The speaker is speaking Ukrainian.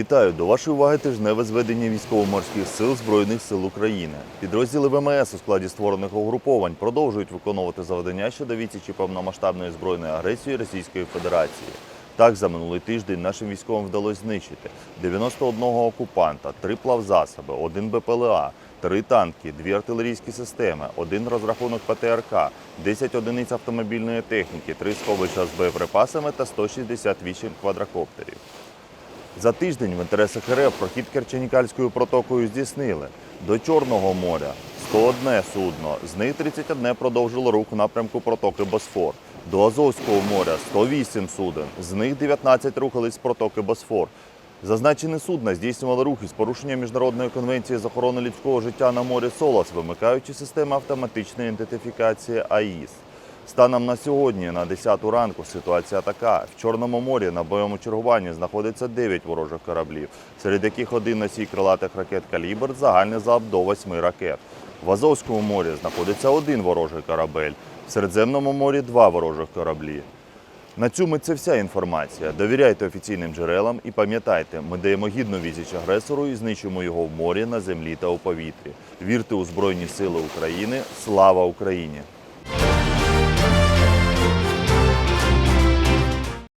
Вітаю до вашої уваги тижневе зведення військово-морських сил Збройних сил України. Підрозділи ВМС у складі створених угруповань продовжують виконувати завдання щодо відсічі повномасштабної збройної агресії Російської Федерації. Так, за минулий тиждень нашим військовим вдалося знищити 91 окупанта, 3 плавзасоби, 1 БПЛА, 3 танки, 2 артилерійські системи, 1 розрахунок ПТРК, 10 одиниць автомобільної техніки, 3 сховища з боєприпасами та 168 квадрокоптерів. За тиждень в інтересах РФ прохід Керченікальською протокою здійснили до Чорного моря 101 судно, з них 31 продовжило рух у напрямку протоки Босфор. До Азовського моря 108 суден, з них 19 рухались з протоки Босфор. Зазначені судна здійснювали рухи з порушенням міжнародної конвенції з охорони людського життя на морі СОЛАС, вимикаючи системи автоматичної ідентифікації АІС. Станом на сьогодні, на 10 ранку, ситуація така: в Чорному морі на бойовому чергуванні знаходиться 9 ворожих кораблів, серед яких один носій крилатих ракет «Калібр» загальний залп до 8 ракет. В Азовському морі знаходиться один ворожий корабель, в Середземному морі два ворожих кораблі. На цьому це вся інформація. Довіряйте офіційним джерелам і пам'ятайте, ми даємо гідну відсіч агресору і знищуємо його в морі, на землі та у повітрі. Вірте у Збройні Сили України. Слава Україні!